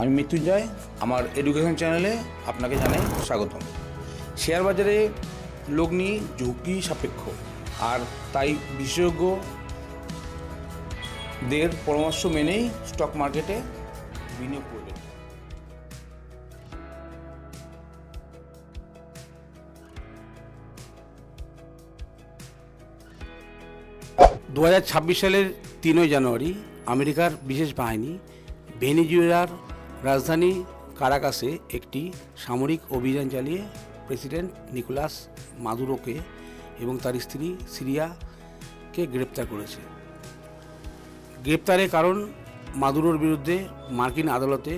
আমি মৃত্যুঞ্জয়, আমার এডুকেশন চ্যানেলে আপনাকে জানাই স্বাগতম। শেয়ার বাজারে লগ্নি ঝুঁকি সাপেক্ষ, আর তাই বিশেষজ্ঞদের পরামর্শ মেনেই স্টক মার্কেটে বিনিয়োগ করবেন। দু সালের তিনই জানুয়ারি আমেরিকার বিশেষ বাহিনী ভেনিজুয়েলার রাজধানী কারাকাসে একটি সামরিক অভিযান চালিয়ে প্রেসিডেন্ট নিকোলাস মাদুরোকে এবং তার স্ত্রী সিরিয়াকে গ্রেপ্তার করেছে। গ্রেপ্তারের কারণ মাদুরোর বিরুদ্ধে মার্কিন আদালতে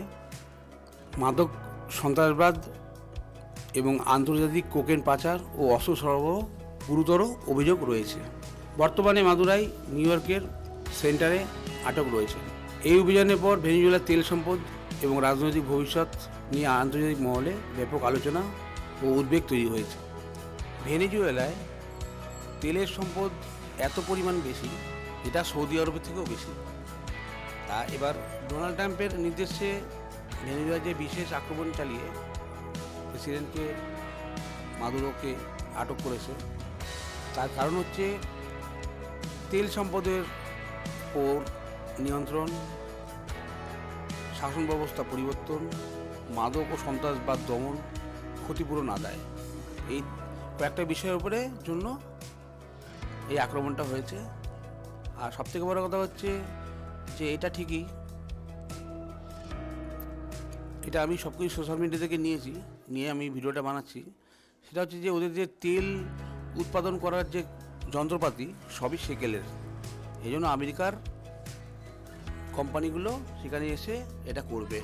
মাদক সন্ত্রাসবাদ এবং আন্তর্জাতিক কোকেন পাচার ও অস্ত্র সরবরাহ গুরুতর অভিযোগ রয়েছে। বর্তমানে মাদুরাই নিউ ইয়র্কের সেন্টারে আটক রয়েছে। এই অভিযানের পর ভেনিজুয়েলার তেল সম্পদ এবং রাজনৈতিক ভবিষ্যৎ নিয়ে আন্তর্জাতিক মহলে ব্যাপক আলোচনা ও উদ্বেগ তৈরি হয়েছে। ভেনিজুয়েলায় তেলের সম্পদ এত পরিমাণ বেশি যেটা সৌদি আরবের থেকেও বেশি। তা এবার ডোনাল্ড ট্রাম্পের নির্দেশে ভেনিজুয়েলা যে বিশেষ আক্রমণ চালিয়ে প্রেসিডেন্টকে মাদুরোকে আটক করেছে, তার কারণ হচ্ছে তেল সম্পদের ওপর নিয়ন্ত্রণ শাসন ব্যবস্থা পরিবর্তন, মাদক ও সন্ত্রাসবাদ দমন ক্ষতিপূরণ আদায়। এই কয়েকটা বিষয়ের উপরে জন্য এই আক্রমণটা হয়েছে। আর সবথেকে বড় কথা হচ্ছে যে এটা ঠিকই, এটা আমি সব কিছু সোশ্যাল মিডিয়া থেকে নিয়েছি, নিয়ে আমি ভিডিওটা বানাচ্ছি। সেটা হচ্ছে যে ওদের যে তেল উৎপাদন করার যে যন্ত্রপাতি সবই সেকেলের। এই জন্য আমেরিকার কোম্পানিগুলো সেখানে এসে এটা করবে।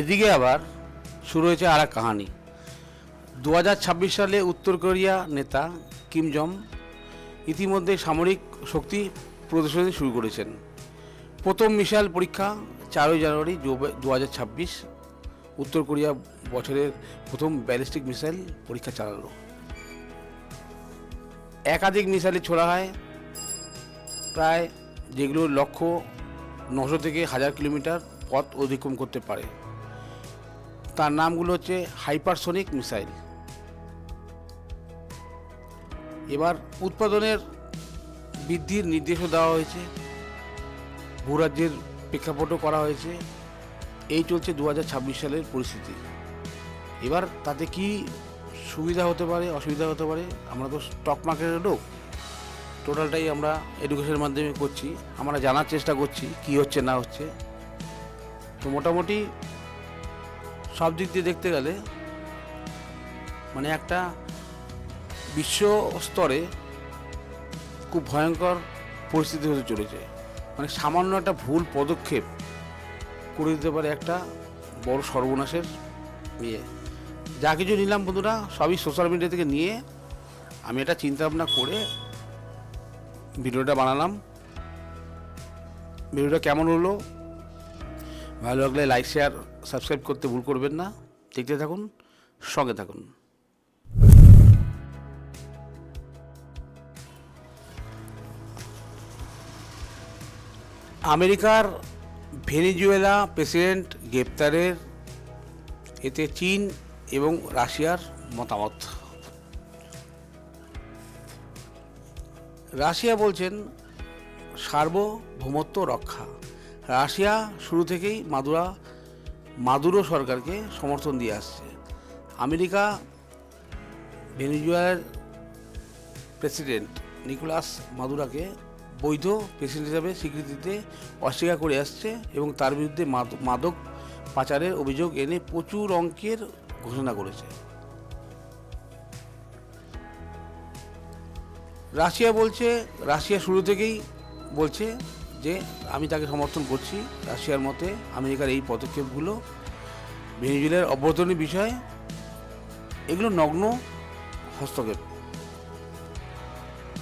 এদিকে আবার শুরু হয়েছে আর এক কাহানি। দু হাজার ছাব্বিশ সালে উত্তর কোরিয়া নেতা কিম জং ইতিমধ্যে সামরিক শক্তি প্রদর্শনী শুরু করেছেন। প্রথম মিসাইল পরীক্ষা চারই জানুয়ারি দু হাজার ছাব্বিশ, উত্তর কোরিয়া বছরের প্রথম ব্যালিস্টিক মিসাইল পরীক্ষা চালালো। একাধিক মিসাইলে ছোড়া হয় প্রায় যেগুলোর লক্ষ্য নশো থেকে হাজার কিলোমিটার পথ অতিক্রম করতে পারে। তার নামগুলো হচ্ছে হাইপারসোনিক মিসাইল। এবার উৎপাদনের বৃদ্ধির নির্দেশও দেওয়া হয়েছে। ভূরাজ্যের প্রেক্ষাপটও করা হয়েছে। এই চলছে দু হাজার ছাব্বিশ সালের পরিস্থিতি। এবার তাতে কি সুবিধা হতে পারে, অসুবিধা হতে পারে, আমরা তো স্টক মার্কেটের লোক। টোটালটাই আমরা এডুকেশনের মাধ্যমে করছি। আমরা জানার চেষ্টা করছি কি হচ্ছে, না হচ্ছে। তো মোটামুটি সব দিক দিয়ে দেখতে গেলে মানে একটা বিশ্ব স্তরে খুব ভয়ঙ্কর পরিস্থিতি হতে চলেছে। মানে সামান্য একটা ভুল পদক্ষেপ করে দিতে পারে একটা বড় সর্বনাশের ইয়ে। যা কিছু নিলাম বন্ধুরা, সবই সোশ্যাল মিডিয়া থেকে নিয়ে আমি এটা চিন্তা ভাবনা করে ভিডিওটা বানালাম। ভিডিওটা কেমন হলো? ভালো লাগলে লাইক শেয়ার সাবস্ক্রাইব করতে ভুল করবেন না। দেখতে থাকুন, সঙ্গে থাকুন। আমেরিকার ভেনিজুয়েলা প্রেসিডেন্ট গ্রেপ্তারের এতে চীন এবং রাশিয়ার মতামত। রাশিয়া বলছেন, সার্বভৌমত্ব রক্ষা। রাশিয়া শুরু থেকেই মাদুরা, মাদুরো সরকারকে সমর্থন দিয়ে আসছে। আমেরিকা, ভেনিজুয়েলার প্রেসিডেন্ট নিকোলাস মাদুরাকে বৈধ প্রেসিডেন্ট হিসাবে স্বীকৃতি দিতে অস্বীকার করে আসছে এবং তার বিরুদ্ধে মাদ- মাদক পাচারের অভিযোগ এনে প্রচুর অঙ্কের ঘোষণা করেছে। রাশিয়া বলছে, রাশিয়া শুরু থেকেই বলছে যে আমি তাকে সমর্থন করছি। রাশিয়ার মতে আমেরিকার এই পদক্ষেপগুলো ভেনিজুয়েলার অভ্যর্থনের বিষয়, এগুলো নগ্ন হস্তক্ষেপ।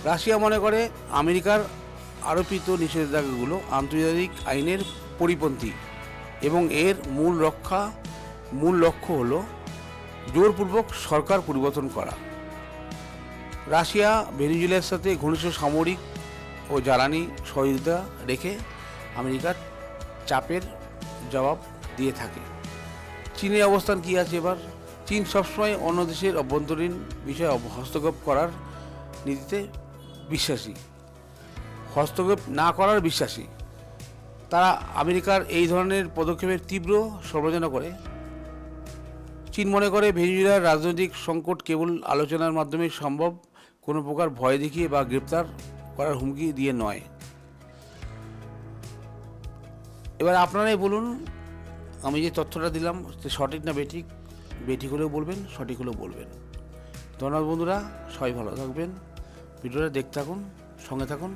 রাশিয়া মনে করে আমেরিকার আরোপিত নিষেধাজ্ঞাগুলো আন্তর্জাতিক আইনের পরিপন্থী এবং এর মূল রক্ষা, মূল লক্ষ্য হল জোরপূর্বক সরকার পরিবর্তন করা। রাশিয়া, ভেনিজুয়েলার সাথে ঘনিষ্ঠ সামরিক ও জ্বালানি সহযোগিতা রেখে আমেরিকার চাপের জবাব দিয়ে থাকে। চীনের অবস্থান কী আছে এবার? চীন সবসময় অন্য দেশের অভ্যন্তরীণ বিষয়ে হস্তক্ষেপ করার নীতিতে বিশ্বাসী। হস্তক্ষেপ না করার বিশ্বাসী। তারা আমেরিকার এই ধরনের পদক্ষেপের তীব্র সমালোচনা করে। চীন মনে করে ভেনিজুয়েলার রাজনৈতিক সংকট কেবল আলোচনার মাধ্যমে সম্ভব কোনো প্রকার ভয় দেখিয়ে বা গ্রেপ্তার করার হুমকি দিয়ে নয়। এবার আপনারাই বলুন, আমি যে তথ্যটা দিলাম, সে সঠিক না বেঠিক বেঠিক হলেও বলবেন, সঠিক হলেও বলবেন। ধন্যবাদ বন্ধুরা, সবাই ভালো থাকবেন, ভিডিওটা দেখতে থাকুন, সঙ্গে থাকুন।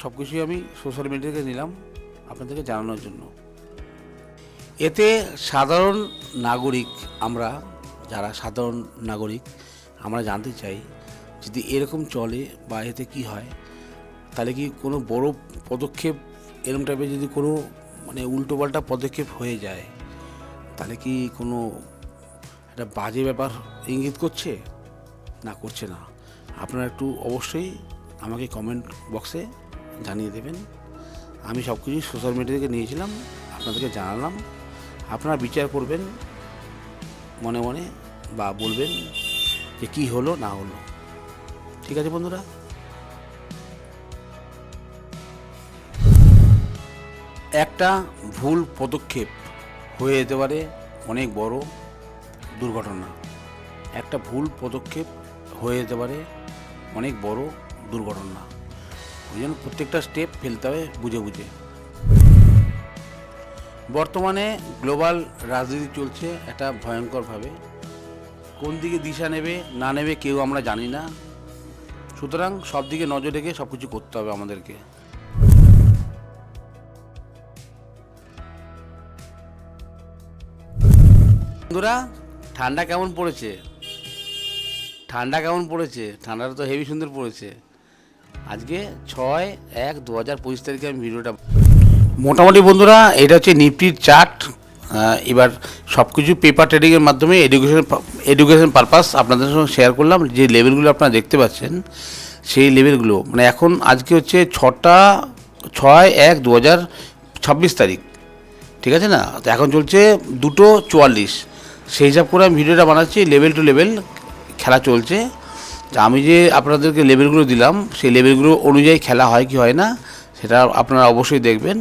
সব কিছুই আমি সোশ্যাল মিডিয়া থেকে নিলাম আপনাদেরকে জানানোর জন্য। এতে সাধারণ নাগরিক আমরা, যারা সাধারণ নাগরিক আমরা জানতে চাই, যদি এরকম চলে বা এতে কি হয়, তাহলে কি কোনো বড় পদক্ষেপ এরকম টাইপের যদি কোনো মানে উল্টোপাল্টা পদক্ষেপ হয়ে যায়, তাহলে কি কোনো একটা বাজে ব্যাপার ইঙ্গিত করছে? না করছে না। আপনারা একটু অবশ্যই আমাকে কমেন্ট বক্সে জানিয়ে দেবেন। আমি সব কিছু সোশ্যাল মিডিয়া থেকে নিয়েছিলাম, আপনাদেরকে জানালাম। আপনারা বিচার করবেন, মনে মনে বা বলবেন যে কি হলো, না হলো। ঠিক আছে বন্ধুরা? একটা ভুল পদক্ষেপ হয়ে যেতে পারে অনেক বড় দুর্ঘটনা। একটা ভুল পদক্ষেপ হয়ে যেতে পারে অনেক বড় দুর্ঘটনা। ওই জন্য প্রত্যেকটা স্টেপ ফেলতে হবে বুঝে বুঝে। বর্তমানে গ্লোবাল রাজনীতি চলছে একটা ভয়ঙ্করভাবে। কোন দিকে দিশা নেবে, না নেবে কেউ আমরা জানি না। সুতরাং সব দিকে নজর রেখে সব কিছু করতে হবে আমাদেরকে। বন্ধুরা, ঠান্ডা কেমন পড়েছে? ঠান্ডা কেমন পড়েছে? ঠান্ডাটা তো হেভি সুন্দর পড়েছে। আজকে ছয় এক দু হাজার পঁচিশ তারিখে আমি ভিডিওটা মোটামুটি বন্ধুরা, এটা হচ্ছে নিফটির চার্ট এবার সব কিছু পেপার ট্রেডিংয়ের মাধ্যমে এডুকেশন এডুকেশন পারপাস আপনাদের সঙ্গে শেয়ার করলাম। যে লেভেলগুলো আপনারা দেখতে পাচ্ছেন, সেই লেভেলগুলো মানে এখন আজকে হচ্ছে ছটা, ছয় এক দু হাজার ছাব্বিশ তারিখ, ঠিক আছে না? তো এখন চলছে দুটো চুয়াল্লিশ। সেই হিসাব করে আমি ভিডিওটা বানাচ্ছি লেভেল টু লেভেল খেলা চলছে। আমি যে আপনাদেরকে লেভেলগুলো দিলাম, সেই লেভেলগুলো অনুযায়ী খেলা হয় কি হয় না, সেটা আপনারা অবশ্যই দেখবেন।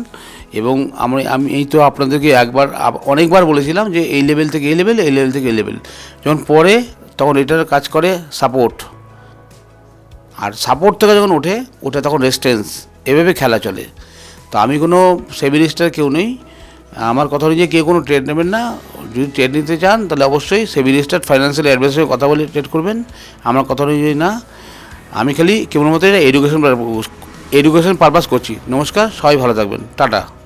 এবং আমি আমি এই তো আপনাদেরকে একবার অনেকবার বলেছিলাম যে এই লেভেল থেকে এই লেভেল এই লেভেল থেকে এই লেভেল যখন পরে তখন এটার কাজ করে সাপোর্ট আর সাপোর্ট থেকে যখন ওঠে ওঠে তখন রেস্টেন্স এভাবে খেলা চলে। তো আমি কোনো সেভিলিস্টার কেউ নেই। আমার কথা অনুযায়ী কেউ কোনো ট্রেড নেবেন না। যদি ট্রেড নিতে চান, তাহলে অবশ্যই সেভিলিস্টার ফাইন্যান্সিয়াল অ্যাডভাইসের কথা বলে ট্রেড করবেন। আমার কথা অনুযায়ী না। আমি খালি কেবলমাত্র এটা এডুকেশন এডুকেশন পারপাস করছি। নমস্কার, সবাই ভালো থাকবেন। টাটা।